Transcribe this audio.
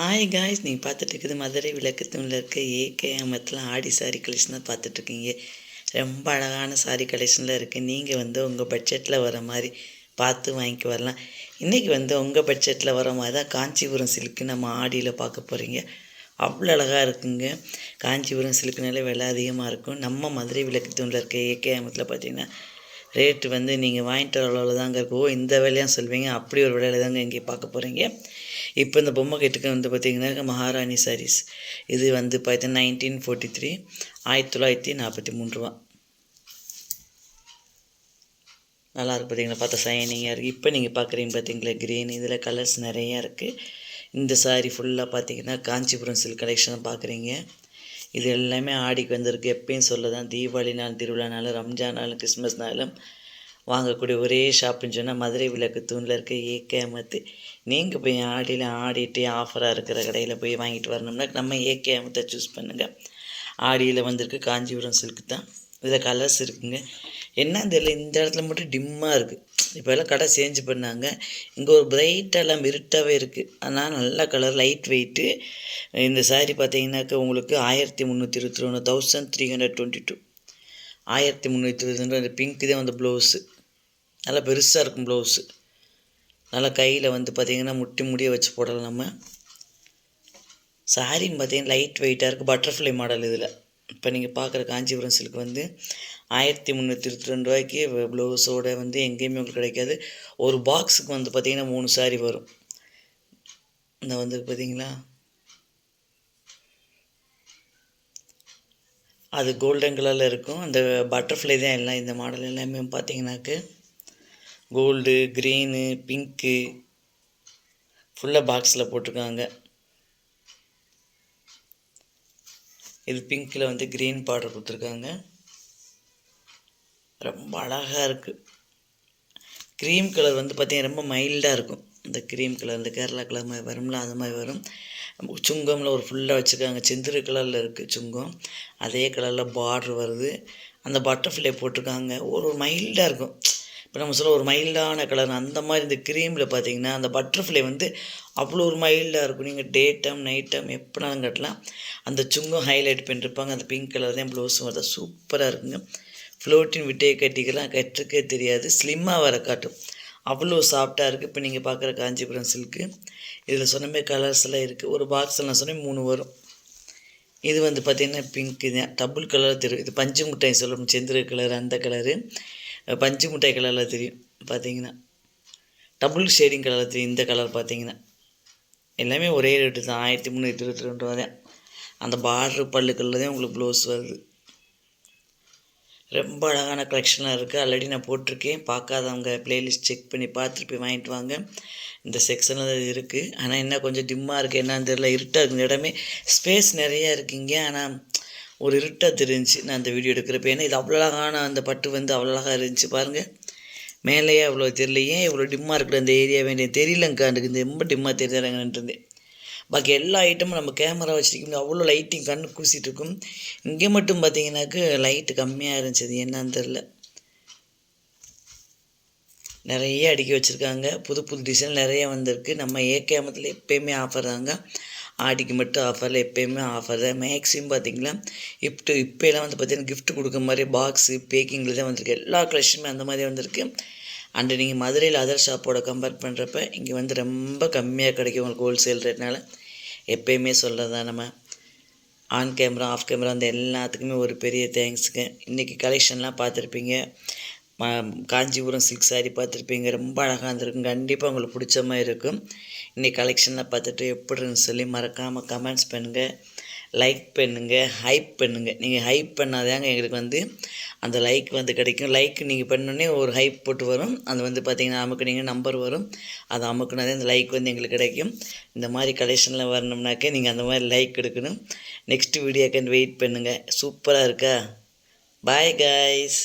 Hi guys நீங்கள் பார்த்துட்டு இருக்குது மதுரை விளக்கு தூணில் இருக்க ஏகேஎம்எத்தில் ஆடி சாரி கலெக்ஷன் தான் பார்த்துட்ருக்கீங்க ரொம்ப அழகான சாரி கலெக்ஷனில் இருக்குது நீங்கள் வந்து உங்கள் பட்ஜெட்டில் வர மாதிரி பார்த்து வாங்கிக்க வரலாம். இன்றைக்கி வந்து உங்கள் பட்ஜெட்டில் வர மாதிரி தான் காஞ்சிபுரம் சில்க்கு நம்ம ஆடியில் பார்க்க போகிறீங்க அவ்வளோ அழகாக இருக்குங்க. காஞ்சிபுரம் சில்க்குனாலே விலை அதிகமாக இருக்கும். நம்ம மதுரை விளக்கு தூணில் இருக்க ஏகேஎம்எத்தில் பார்த்தீங்கன்னா ரேட்டு வந்து நீங்கள் வாங்கிட்டு வர அளவில் தாங்க இருக்கும் இந்த விலையாக சொல்வீங்க. அப்படி ஒரு விலையில தாங்க இங்கே பார்க்க போகிறீங்க இப்போ இந்த பொம்மை கட்டுக்கு வந்து பார்த்திங்கனாக்க மகாராணி சாரீஸ் இது வந்து பார்த்தீங்கன்னா நைன்டீன் ஃபோர்ட்டி த்ரீ ஆயிரத்தி தொள்ளாயிரத்தி நாற்பத்தி மூணு ரூபா. நல்லா இருக்கு பார்த்தீங்களா? பார்த்தா சைனிங்காக இருக்குது இப்போ நீங்கள் பார்க்குறீங்க பார்த்தீங்களா? க்ரீன் இதில் கலர்ஸ் நிறையா இருக்குது இந்த சாரீ ஃபுல்லாக பார்த்தீங்கன்னா காஞ்சிபுரம் சில்க் கலெக்ஷன் பார்க்குறீங்க. இது எல்லாமே ஆடிக்கு வந்திருக்கு. எப்பயும் சொல்ல தான் தீபாவளி நாள் திருவிழானாலும் ரம்ஜான் நாளும் கிறிஸ்மஸ்னாலும் வாங்கக்கூடிய ஒரே ஷாப்புன்னு சொன்னால் மதுரை விளக்கு தூணில் இருக்க ஏகேமத்து நீங்கள் போய் ஆடியில் ஆடிட்டு ஆஃபராக இருக்கிற கடையில் போய் வாங்கிட்டு வரணும்னா நம்ம ஏகேமத்தை சூஸ் பண்ணுங்கள் ஆடியில் வந்திருக்கு காஞ்சிபுரம் சில்க்கு தான். இதில் கலர்ஸ் இருக்குங்க. என்ன தெரியல இந்த இடத்துல மட்டும் டிம்மாக இருக்குது இப்போ எல்லாம் கடை சேஞ்ச் பண்ணாங்க. இங்கே ஒரு பிரைட்டெல்லாம் இருட்டாகவே இருக்குது ஆனால் நல்ல கலர் லைட் வெயிட்டு இந்த சாரீ பார்த்தீங்கன்னாக்கா உங்களுக்கு ஆயிரத்தி முந்நூற்றி இருபத்தி ஒன்று thousand three hundred twenty two ஆயிரத்தி முந்நூற்றி இருபத்தி ரெண்டு பிங்க் தான் வந்து ப்ளவுஸு நல்லா பெருசாக இருக்கும் ப்ளவுஸு நல்லா கையில் வந்து பார்த்திங்கன்னா முட்டி முடிய வச்சு போடலாம் நம்ம. சாரின்னு பார்த்தீங்கன்னா லைட் வெயிட்டாக இருக்குது பட்டர்ஃப்ளை மாடல் இதில். இப்போ நீங்கள் பார்க்குற காஞ்சிபுரம் சில்க் வந்து ஆயிரத்தி முந்நூற்றி இருபத்தி ரெண்டு ரூபாய்க்கு ப்ளவுஸோட வந்து எங்கேயுமே உங்களுக்கு கிடைக்காது. ஒரு பாக்ஸுக்கு வந்து பார்த்திங்கன்னா மூணு சாரி வரும். இந்த வந்து பார்த்தீங்களா? அது கோல்டன் கலரில் இருக்கும். அந்த பட்டர்ஃப்ளை தான் எல்லாம் இந்த மாடல் எல்லாமே பார்த்தீங்கன்னாக்கு. கோல்டு க்ரீனு பிங்க்கு ஃபுல்லாக பாக்ஸில் போட்டிருக்காங்க. இது பிங்க்கில் வந்து க்ரீன் பார்டர் கொடுத்துருக்காங்க. ரொம்ப அழகாக இருக்குது க்ரீம் கலர் வந்து பார்த்திங்கன்னா ரொம்ப மைல்டாக இருக்கும். இந்த க்ரீம் கலர் இந்த கேரளா கலர் மாதிரி வரும்ல அது மாதிரி வரும். சுங்கமில் ஒரு ஃபுல்லாக வச்சுருக்காங்க. செந்திரு கலரில் இருக்குது சுங்கம். அதே கலரில் பார்ட்ரு வருது. அந்த பட்டர்ஃப்ளை போட்டிருக்காங்க. ஒரு மைல்டாக இருக்கும். இப்போ நம்ம சொல்ல ஒரு மைல்டான கலர் அந்த மாதிரி இந்த க்ரீமில் பார்த்தீங்கன்னா அந்த பட்டர்ஃப்ளை வந்து அவ்வளோ ஒரு மைல்டாக இருக்கும். நீங்கள் டே டைம் நைட் டைம் எப்படினாலும் கட்டலாம். அந்த சுங்கம் ஹைலைட் பண்ணிருப்பாங்க. அந்த பிங்க் கலர் தான் ப்ளவுஸும் வருது. சூப்பராக இருக்குங்க. ஃப்ளோட்டின் விட்டையை கட்டிக்கலாம். கட்டிருக்கே தெரியாது. ஸ்லிம்மாக வர காட்டும். அவ்வளோ சாஃப்டாக இருக்குது இப்போ நீங்கள் பார்க்குற காஞ்சிபுரம் சில்க்கு இதில் சொன்னமே கலர்ஸ் எல்லாம் இருக்குது ஒரு பாக்ஸில் நான் சொன்னேன் மூணு வரும். இது வந்து பார்த்திங்கன்னா பிங்க் தான். டபுள் கலர் தெரியும். இது பஞ்சு முட்டை சொல்லணும் செந்திர கலர் அந்த கலரு பஞ்சு முட்டை கலரில் தெரியும் பார்த்தீங்கன்னா டபுள் ஷேடிங் கலரில் தெரியும் இந்த கலர் பார்த்தீங்கன்னா எல்லாமே ஒரே ரேட்டு தான் ஆயிரத்தி முந்நூற்றி இருபத்தி ரெண்டு ரூபா தான் அந்த பார்ட்ரு பல்லுக்களில் தான் உங்களுக்கு ப்ளவுஸ் வருது. ரொம்ப அழகான கலெக்ஷனாக இருக்குது ஆல்ரெடி நான் போட்டிருக்கேன். பார்க்காதவங்க ப்ளேலிஸ்ட் செக் பண்ணி பார்த்துட்டு போய் வாங்கிட்டு வாங்க. இந்த செக்ஷனில் அது இருக்குது ஆனால் என்ன கொஞ்சம் டிம்மாக இருக்குது என்னன்னு தெரியல. இருட்டாக இருக்குது இடமே ஸ்பேஸ் நிறையா இருக்குங்க ஆனால் ஒரு இருட்டாக தெரிஞ்சு நான் அந்த வீடியோ எடுக்கிறப்ப. ஏன்னா இது அவ்வளோ அழகான அந்த பட்டு வந்து அவ்வளோ அழகாக இருந்துச்சு பாருங்கள் மேலேயே அவ்வளோ தெரியல. ஏன் இவ்வளோ டிம்மாக இருக்கிற அந்த ஏரியா வேண்டிய தெரியலங்க்கா எனக்கு இந்த ரொம்ப டிம்மாக தெரியுறாங்கன்ட்டு இருந்தேன் பாக்கி எல்லா ஐட்டமும் நம்ம கேமரா வச்சுருக்கோம் அவ்வளோ லைட்டிங் கண் கூசிகிட்டு இருக்கும். இங்கே மட்டும் பார்த்தீங்கன்னாக்கு லைட்டு கம்மியாக இருந்துச்சு. அது என்னன்னு தெரில நிறைய அடுக்கி வச்சுருக்காங்க. புது புது டிசைன் நிறைய வந்திருக்கு. நம்ம ஏகேமத்தில் எப்போயுமே ஆஃபர் தாங்க. ஆடிக்கு மட்டும் ஆஃபரில் எப்போயுமே ஆஃபர் தான் மேக்ஸிமம் பார்த்தீங்களா இப்போ இப்போலாம் வந்து பார்த்தீங்கன்னா கிஃப்ட் கொடுக்குற மாதிரி பாக்ஸு பேக்கிங்கில் தான் வந்திருக்கு. எல்லா கலெக்ஷனுமே அந்த மாதிரி வந்திருக்கு. அண்டு நீங்கள் மதுரையில் அதர் ஷாப்போட கம்பேர் பண்ணுறப்ப இங்கே வந்து ரொம்ப கம்மியாக கிடைக்கும் உங்களுக்கு ஹோல்சேல் ரேட்னால எப்போயுமே சொல்கிறது நம்ம. ஆன் கேமரா ஆஃப் கேமரா அந்த எல்லாத்துக்குமே ஒரு பெரிய தேங்க்ஸுங்க இன்றைக்கி கலெக்ஷன்லாம் பார்த்துருப்பீங்க. காஞ்சிபுரம் சில்க் சாரீ பார்த்துருப்பீங்க. ரொம்ப அழகாக இருந்திருக்கும் கண்டிப்பாக உங்களுக்கு பிடிச்ச மாதிரி இருக்கும். இன்றைக்கி கலெக்ஷனில் பார்த்துட்டு எப்படின்னு சொல்லி மறக்காமல் கமெண்ட்ஸ் பண்ணுங்கள் லைக் பண்ணுங்கள் ஹைப் பண்ணுங்கள் நீங்கள் ஹைப் பண்ணாதாங்க எங்களுக்கு வந்து அந்த லைக் வந்து கிடைக்கும். லைக் நீங்கள் பண்ணோடனே ஒரு ஹைப் போட்டு வரும். அது வந்து பார்த்திங்கன்னா அமுக்குனீங்க நம்பர் வரும். அது அமுக்குனாதே அந்த லைக் வந்து எங்களுக்கு கிடைக்கும். இந்த மாதிரி கலெக்ஷனில் வரணும்னாக்கே நீங்கள் அந்த மாதிரி லைக் எடுக்கணும். நெக்ஸ்ட் வீடியோக்கு வெயிட் பண்ணுங்கள் சூப்பராக இருக்கா? Bye guys